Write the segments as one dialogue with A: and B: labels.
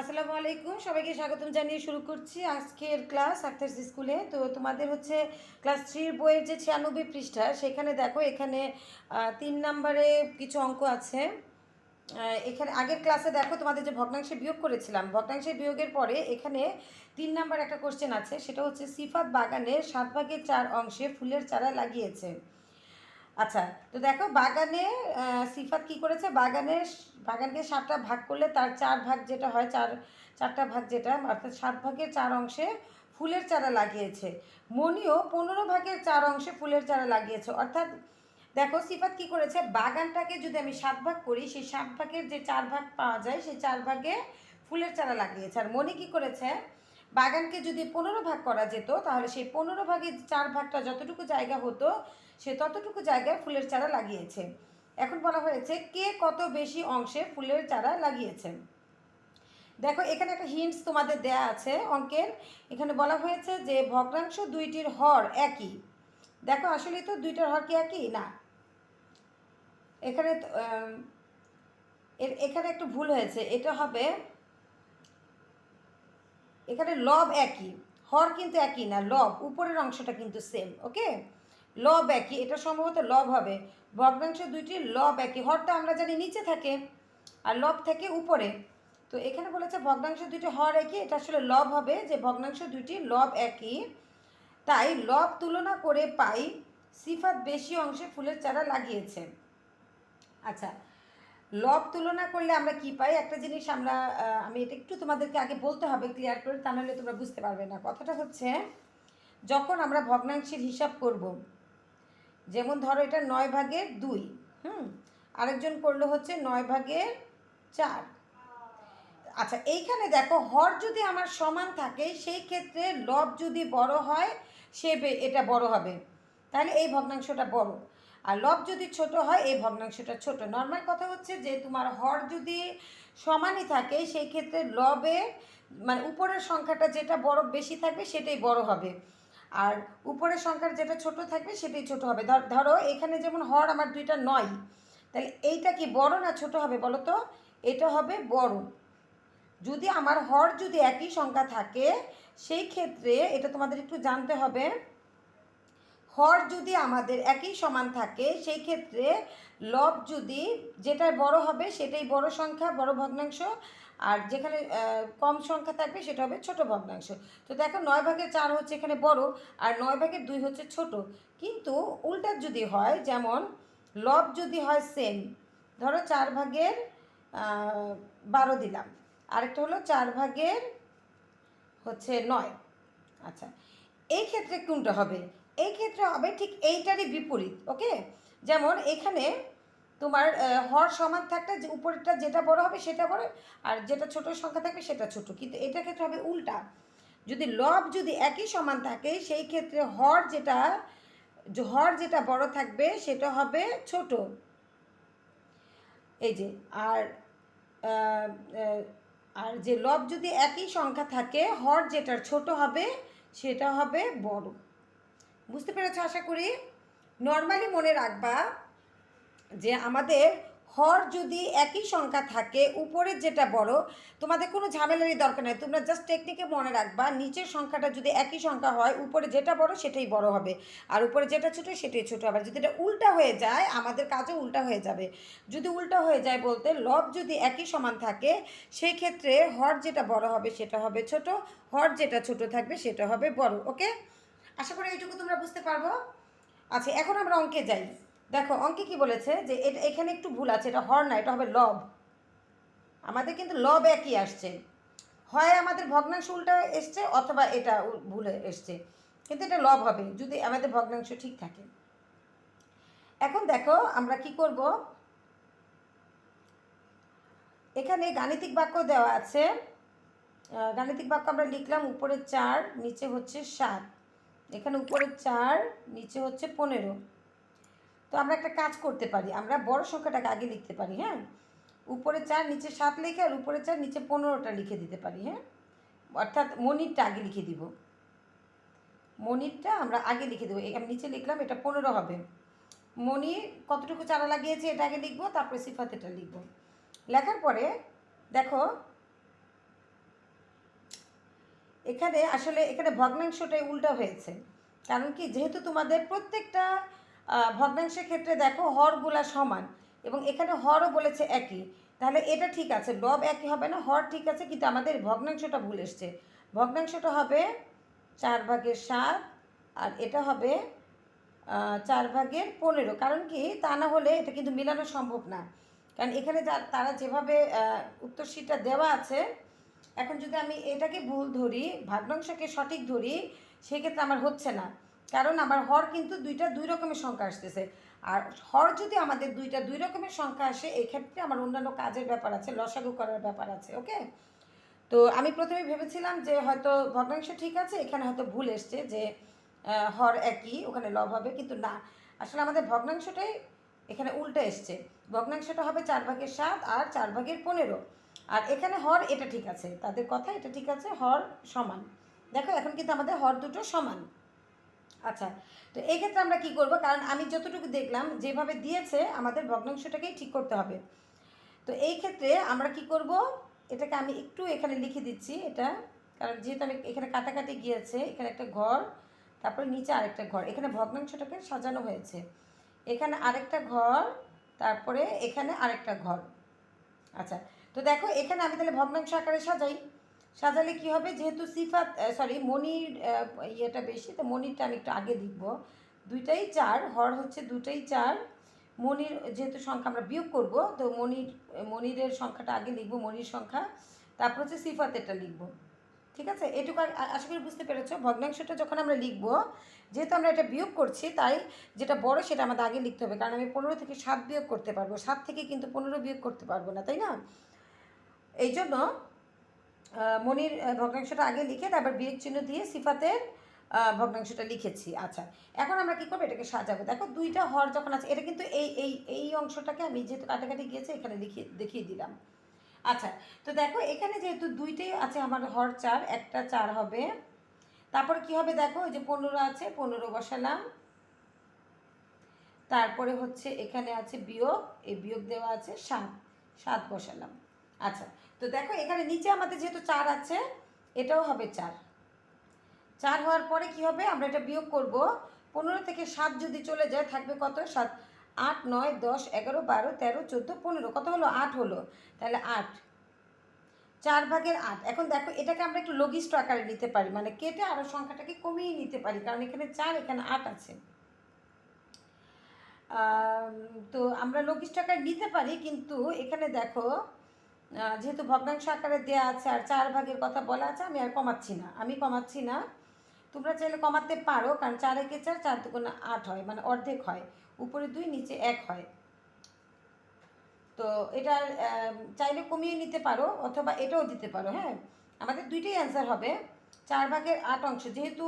A: আসসালামু আলাইকুম। সবাইকে স্বাগতম জানিয়ে শুরু করছি আজকের ক্লাস আক্তার্স স্কুলে। তো তোমাদের হচ্ছে ক্লাস থ্রির বইয়ের যে ছিয়ানব্বই পৃষ্ঠা, সেখানে দেখো এখানে তিন নম্বরে কিছু অঙ্ক আছে। এখানে আগের ক্লাসে দেখো তোমাদের যে ভগ্নাংশে বিয়োগ করেছিলাম, ভগ্নাংশে বিয়োগের পরে এখানে তিন নাম্বার একটা কোশ্চেন আছে, সেটা হচ্ছে, সিফাত বাগানের সাত ভাগের চার অংশে ফুলের চারা লাগিয়েছে। আচ্ছা তো দেখো বাগানে সিফাত কি করেছে? বাগানের বাগানকে সাতটা ভাগ করলে তার চার ভাগ যেটা হয়, চার, চারটা ভাগ যেটা, অর্থাৎ সাত ভাগের চার অংশে ফুলের চারা লাগিয়েছে। মনিও পনেরো ভাগের চার অংশে ফুলের চারা লাগিয়েছে। অর্থাৎ দেখো সিফাত কি করেছে? বাগানটাকে যদি আমি সাত ভাগ করি, সেই সাত ভাগের যে চার ভাগ পাওয়া যায়, সেই চার ভাগে ফুলের চারা লাগিয়েছে। আর মনি কি করেছে? বাগানকে যদি পনেরো ভাগ করা যেত, তাহলে সেই পনেরো ভাগের চার ভাগটা যতটুকু জায়গা হতো সে ততটুকু জায়গায় ফুলের চারা লাগিয়েছে। এখন বলা হয়েছে, কে কত বেশি অংশে ফুলের চারা লাগিয়েছে? দেখো, এখানে একটা হিন্টস তোমাদের দেয়া আছে অঙ্কের। এখানে বলা হয়েছে যে, ভগ্নাংশ দুইটির হর একই। দেখো আসলে তো দুইটার হর কি একই? না। এখানে এখানে একটু ভুল হয়েছে। এটা হবে, এখানে লব একই। হর কিন্তু একই না, লব। উপরের অংশটা কিন্তু সেম ওকে লব একই, এটা সম্ভবত লব হবে। ভগ্নাংশ দুইটি লব একই, হরটা আমরা জানি নিচে থাকে আর লব থাকে উপরে। তো এখানে বলেছে ভগ্নাংশ দুইটি হর একই, এটা আসলে লব হবে যে ভগ্নাংশ দুইটি লব একই। তাই লব তুলনা করে পাই সিফাত বেশি অংশে ফুলের চারা লাগিয়েছে। আচ্ছা লব তুলনা করলে আমরা কি পাই? একটা জিনিস আমরা আমি এটা একটু তোমাদেরকে আগে বলতে হবে ক্লিয়ার করে, তা নাহলে তোমরা বুঝতে পারবে না। কথাটা হচ্ছে, যখন আমরা ভগ্নাংশের হিসাব করব যেমন ধরো এটা নয় ভাগের দুই, হুম? আরেকজন করল হচ্ছে নয় ভাগের চার। আচ্ছা এইখানে দেখো, হর যদি আমার সমান থাকে, সেই ক্ষেত্রে লব যদি বড় হয়, সে এটা বড় হবে। তাহলে এই ভগ্নাংশটা বড়। আর লব যদি ছোট হয়, এই ভগ্নাংশটা ছোট। নর্মাল কথা হচ্ছে যে, তোমার হর যদি সমানই থাকে, সেই ক্ষেত্রে লবে মানে উপরের সংখ্যাটা যেটা বড়, বেশি থাকবে, সেটাই বড় হবে। আর উপরের সংখ্যার যেটা ছোট থাকবে সেটাই ছোট হবে। ধর এখানে যেমন হর আমার দুইটা নয়, তাহলে এইটা কি বড় না ছোট হবে বলো তো? এটা হবে বড়। যদি আমার হর যদি একই সংখ্যা থাকে, সেই ক্ষেত্রে এটা তোমাদের একটু জানতে হবে, হর যদি আমাদের একই সমান থাকে, সেই ক্ষেত্রে লব যদি যেটা বড় হবে সেটাই বড় সংখ্যা, বড় ভগ্নাংশ আর যেখানে কম সংখ্যা থাকবে সেটা হবে ছোট ভগ্নাংশ। তো দেখো নয় ভাগের চার হচ্ছে এখানে বড় আর নয় ভাগের দুই হচ্ছে ছোট। কিন্তু উল্টা যদি হয়, যেমন লব যদি হয় সেম ধরো চার ভাগের বারো দিলাম। আরেকটা হলো চার ভাগের হচ্ছে নয়। আচ্ছা এই ক্ষেত্রে কোনটা হবে? এই ক্ষেত্রে হবে ঠিক এইটারই বিপরীত ওকে যেমন এখানে তোমার হর সমান থাকলে যে উপরেরটা যেটা বড় হবে সেটা বড়, আর যেটা ছোট সংখ্যা থাকবে সেটা ছোট। কিন্তু এটার ক্ষেত্রে হবে উল্টা। যদি লব যদি একই সমান থাকে, সেই ক্ষেত্রে হর যেটা হর যেটা বড় থাকবে সেটা হবে ছোট। এই যে, আর আর যে লব যদি একই সংখ্যা থাকে, হর যেটার ছোট হবে সেটা হবে বড়। বুঝতে পেরেছ আশা করি? নর্মালি মনে রাখবা যে আমাদের হর যদি একই সংখ্যা থাকে, উপরের যেটা বড়, তোমাদের কোনো ঝামেলারই দরকার নেই। তোমরা জাস্ট টেকনিকে মনে রাখবা, নিচের সংখ্যাটা যদি একই সংখ্যা হয়, উপরে যেটা বড় সেটাই বড় হবে। আর উপরে যেটা ছোট সেটাই ছোট হবে। যদি এটা উল্টা হয়ে যায়, আমাদের কাজও উল্টা হয়ে যাবে। যদি উল্টা হয়ে যায় বলতে, লব যদি একই সমান থাকে, সেই ক্ষেত্রে হর যেটা বড় হবে সেটা হবে ছোট, হর যেটা ছোট থাকবে সেটা হবে বড়। ওকে আশা করি এইটুকু তোমরা বুঝতে পারব। আচ্ছা এখন আমরা অঙ্কে যাই। দেখো, অঙ্কে কি বলেছে যে এটা এখানে একটু ভুল আছে, এটা হর না, এটা হবে লব। আমাদের কিন্তু লব একই আসছে। হয় আমাদের ভগ্নাংশ উল্টা এসছে, অথবা এটা ভুলে এসছে। কিন্তু এটা লব হবে, যদি আমাদের ভগ্নাংশ ঠিক থাকে। এখন দেখো, আমরা কি করব? এখানে গাণিতিক বাক্য দেওয়া আছে। গাণিতিক বাক্য আমরা লিখলাম উপরে চার, নিচে হচ্ছে সাত। এখানে উপরে চার, নিচে হচ্ছে পনেরো। তো আমরা একটা কাজ করতে পারি, আমরা বড় সংখ্যাটাকে আগে লিখতে পারি হ্যাঁ? উপরে চার, নিচে সাত লিখে আর উপরে চার, নিচে পনেরোটা লিখে দিতে পারি হ্যাঁ? অর্থাৎ মনিরটা আগে লিখে দিব। মনিরটা আমরা আগে লিখে দেবো আমি নিচে লিখলাম, এটা পনেরো হবে। মনি কতটুকু চারা লাগিয়েছে এটা আগে লিখব, তারপরে সিফাত এটা লিখব। লেখার পরে দেখো, এখানে আসলে এখানে ভগ্নাংশটাই উল্টা হয়েছে। কারণ কি? যেহেতু তোমাদের প্রত্যেকটা ভগ্নাংশের ক্ষেত্রে দেখো হরগুলা সমান এবং এখানে হরও বলেছে একই। তাহলে এটা ঠিক আছে, লব একই হবে না, হর ঠিক আছে, কিন্তু আমাদের ভগ্নাংশটা ভুল এসছে। ভগ্নাংশটা হবে চার ভাগের সাত আর এটা হবে চার ভাগের পনেরো। কারণ কি? তা না হলে এটা কিন্তু মেলানো সম্ভব না। কারণ এখানে যা, তারা যেভাবে উত্তর উত্তরশীটটা দেওয়া আছে, এখন যদি আমি এটাকে ভুল ধরি, ভাগ্নাংশকে সঠিক ধরি, সেক্ষেত্রে আমার হচ্ছে না। কারণ আমার হর কিন্তু দুইটা দুই রকমের সংখ্যা আসতেছে। আর হর যদি আমাদের দুইটা দুই রকমের সংখ্যা আসে এই ক্ষেত্রে আমার অন্যান্য কাজের ব্যাপার আছে, লসাগু করার ব্যাপার আছে, ওকে? তো আমি প্রথমে ভেবেছিলাম যে হয়তো ভগ্নাংশ ঠিক আছে, এখানে হয়তো ভুল এসছে যে হর একই, ওখানে লব হবে, কিন্তু না। আসলে আমাদের ভগ্নাংশটাই এখানে উল্টো এসছে। ভগ্নাংশটা হবে চার ভাগের সাত আর চার ভাগের পনেরো। আর এখানে হর এটা ঠিক আছে, তাদের কথা এটা ঠিক আছে, হর সমান। দেখো, এখন কিন্তু আমাদের হর দুটো সমান। আচ্ছা তো এই ক্ষেত্রে আমরা কি করব? কারণ আমি যতটুকু দেখলাম, যেভাবে দিয়েছে, আমাদের ভগ্নাংশটাকেই ঠিক করতে হবে। তো এই ক্ষেত্রে আমরা কি করব? এটাকে আমি একটু এখানে লিখে দিচ্ছি এটা। কারণ যেহেতু আমি এখানে কাটাকাটি গিয়েছে, এখানে একটা ঘর, তারপরে নিচে আরেকটা ঘর। এখানে ভগ্নাংশটাকে সাজানো হয়েছে। এখানে আরেকটা ঘর, তারপরে এখানে আরেকটা ঘর। আচ্ছা তো দেখো, এখানে আমি তাহলে ভগ্নাংশ আকারে সাজাই। সাজালে কি হবে? যেহেতু সিফাত সরি মনির ইয়েটা বেশি, তো মনিরটা আমি একটু আগে লিখব দুইটাই চার, হর হচ্ছে দুটাই চার। মনির, যেহেতু সংখ্যা আমরা বিয়োগ করব, তো মনির, মনিরের সংখ্যাটা আগে লিখব, মনির সংখ্যা। তারপর হচ্ছে সিফাতেরটা লিখব। ঠিক আছে? এটুকু আশা করি বুঝতে পেরেছ। ভগ্নাংশটা যখন আমরা লিখব, যেহেতু আমরা এটা বিয়োগ করছি, তাই যেটা বড় সেটা আমাদের আগে লিখতে হবে। কারণ আমি পনেরো থেকে সাত বিয়োগ করতে পারব। সাত থেকে কিন্তু পনেরো বিয়োগ করতে পারব না, তাই না? এই জন্য মনির ভগ্নাংশটা আগে লিখে তারপর বিয়োগ চিহ্ন দিয়ে সিফাতের ভগ্নাংশটা লিখেছি। আচ্ছা এখন আমরা কি করব? এটাকে সাজাবো। দেখো, দুইটা হর যখন আছে, এটা কিন্তু এই এই এই অংশটাকে আমি যেহেতু কাটাকাটি গিয়েছে, এখানে লিখিয়ে দেখিয়ে দিলাম। আচ্ছা তো দেখো, এখানে যেহেতু দুইটাই আছে আমার হর চার, একটা চার হবে। তারপর কি হবে দেখো? ওই যে পনেরো আছে, পনেরো বসালাম। তারপরে হচ্ছে এখানে আছে বিয়োগ, এই বিয়োগ দেওয়া আছে সাত সাত বসালাম। আচ্ছা তো দেখো এখানে নিচে আমাদের যেহেতু চার আছে, এটাও হবে চার। চার হওয়ার পরে কি হবে? আমরা এটা বিয়োগ করব। পনেরো থেকে সাত যদি চলে যায়, থাকবে কত? সাত, আট, নয়, দশ, এগারো, বারো, তেরো, চোদ্দ, পনেরো। কত হলো? আট হলো। তাহলে আট। চার ভাগের আট। এখন দেখো, এটাকে আমরা একটু লঘিষ্ঠ আকারে নিতে পারি। মানে কেটে আরও সংখ্যাটাকে কমিয়ে নিতে পারি, কারণ এখানে চার, এখানে আট আছে। তো আমরা লঘিষ্ঠ আকারে নিতে পারি, কিন্তু এখানে দেখো যেহেতু ভগ্নাংশ আকারে দেওয়া আছে আর চার ভাগের কথা বলা আছে, আমি আর কমাচ্ছি না। আমি কমাচ্ছি না। তোমরা চাইলে কমাতে পারো, কারণ চার একে চার চার দুগুণে আট হয় মানে অর্ধেক হয়। উপরে দুই, নিচে এক হয়। তো এটা চাইলে কমিয়ে নিতে পারো, অথবা এটাও দিতে পারো হ্যাঁ? আমাদের দুইটাই অ্যান্সার হবে। চার ভাগের আট অংশ, যেহেতু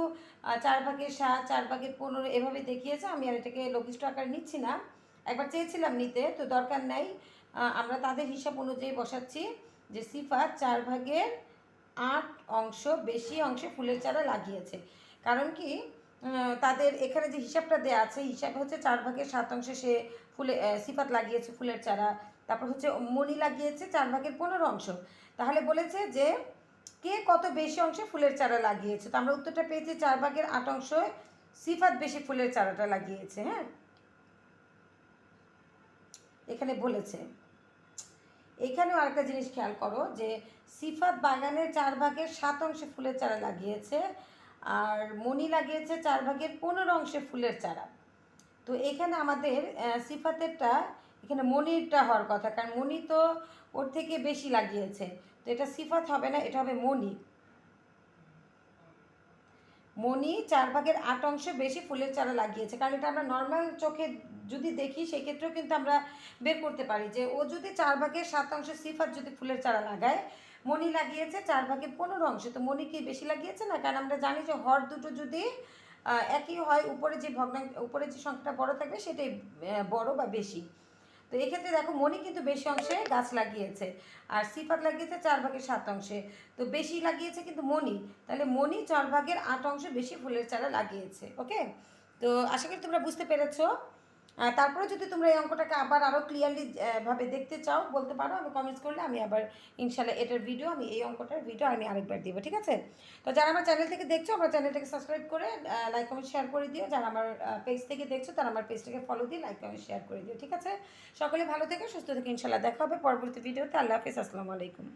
A: চার ভাগের সাত, চার ভাগের পনেরো, এভাবে দেখিয়েছে, আমি আর এটাকে লঘিষ্ঠ আকারে নিচ্ছি না। একবার চেয়েছিলাম নিতে, তো দরকার নাই। আমরা তাদের হিসাব অনুযায়ী বসাচ্ছি যে সিফা চার ভাগের আট অংশ বেশি অংশে ফুলের চারা লাগিয়েছে। কারণ কি তাদের এখানে যে হিসাবটা দেওয়া আছে হিসাব হচ্ছে চার ভাগের সাত অংশে সে ফুলে সিফাত লাগিয়েছে ফুলের চারা। তারপর হচ্ছে মণি লাগিয়েছে চার ভাগের পনেরো অংশ। তাহলে বলেছে যে কে কত বেশি অংশে ফুলের চারা লাগিয়েছে? তো আমরা উত্তরটা পেয়েছি চার ভাগের আট অংশ সিফাত বেশি ফুলের চারাটা লাগিয়েছে হ্যাঁ? এখানে বলেছে। এখানেও আরেকটা জিনিস খেয়াল করো যে সিফাত বাগানের চার ভাগের সাত অংশে ফুলের চারা লাগিয়েছে আর মণি লাগিয়েছে চার ভাগের পনেরো অংশে ফুলের চারা। তো এখানে আমাদের সিফাতেরটা, এখানে মণিরটা হওয়ার কথা, কারণ মণি তো ওর থেকে বেশি লাগিয়েছে। তো এটা সিফাত হবে না, এটা হবে মণি। মণি চার ভাগের আট অংশে বেশি ফুলের চারা লাগিয়েছে। কারণ এটা আমরা নর্মাল চোখে যদি দেখি, সেক্ষেত্রেও কিন্তু আমরা বের করতে পারি যে, ও যদি চার ভাগের সাত অংশে সিফার যদি ফুলের চারা লাগায়, মণি লাগিয়েছে চার ভাগের পনেরো অংশে। তো মণি কি বেশি লাগিয়েছে না? কারণ আমরা জানি যে, হর দুটো যদি একই হয়, উপরে যে ভগ্নাং, উপরে যে সংখ্যাটা বড় থাকবে, সেটাই বড় বা বেশি। তো এক্ষেত্রে দেখো মনি কিন্তু বেশি অংশে গাছ লাগিয়েছে, আর সিফাত লাগিয়েছে চার ভাগের সাত অংশে। তো বেশি লাগিয়েছে কিন্তু মনি তাহলে মনি চার ভাগের আট অংশে বেশি ফুলের চারা লাগিয়েছে ওকে তো আশা করি তোমরা বুঝতে পেরেছ। তারপরে যদি তোমরা এই অঙ্কটাকে আবার আরও ক্লিয়ারলি ভাবে দেখতে চাও, বলতে পারো, আমি কমেন্টস করলে আমি আবার ইনশাল্লাহ এটার ভিডিও আমি এই অঙ্কটার ভিডিও আমি আরেকবার দিব, ঠিক আছে? তো যারা আমার চ্যানেল থেকে দেখছ, আমার চ্যানেলটাকে সাবস্ক্রাইব করে লাইক কমেন্ট শেয়ার করে দিও। যারা আমার পেজ থেকে দেখছ, তারা আমার পেজটাকে ফলো দিয়ে লাইক কমেন্ট শেয়ার করে দিও, ঠিক আছে? সকলে ভালো থেকে, সুস্থ থেকে, ইনশাল্লাহ দেখা হবে পরবর্তী ভিডিওতে আল্লাহ হাফিজ, আসসালামু আলাইকুম।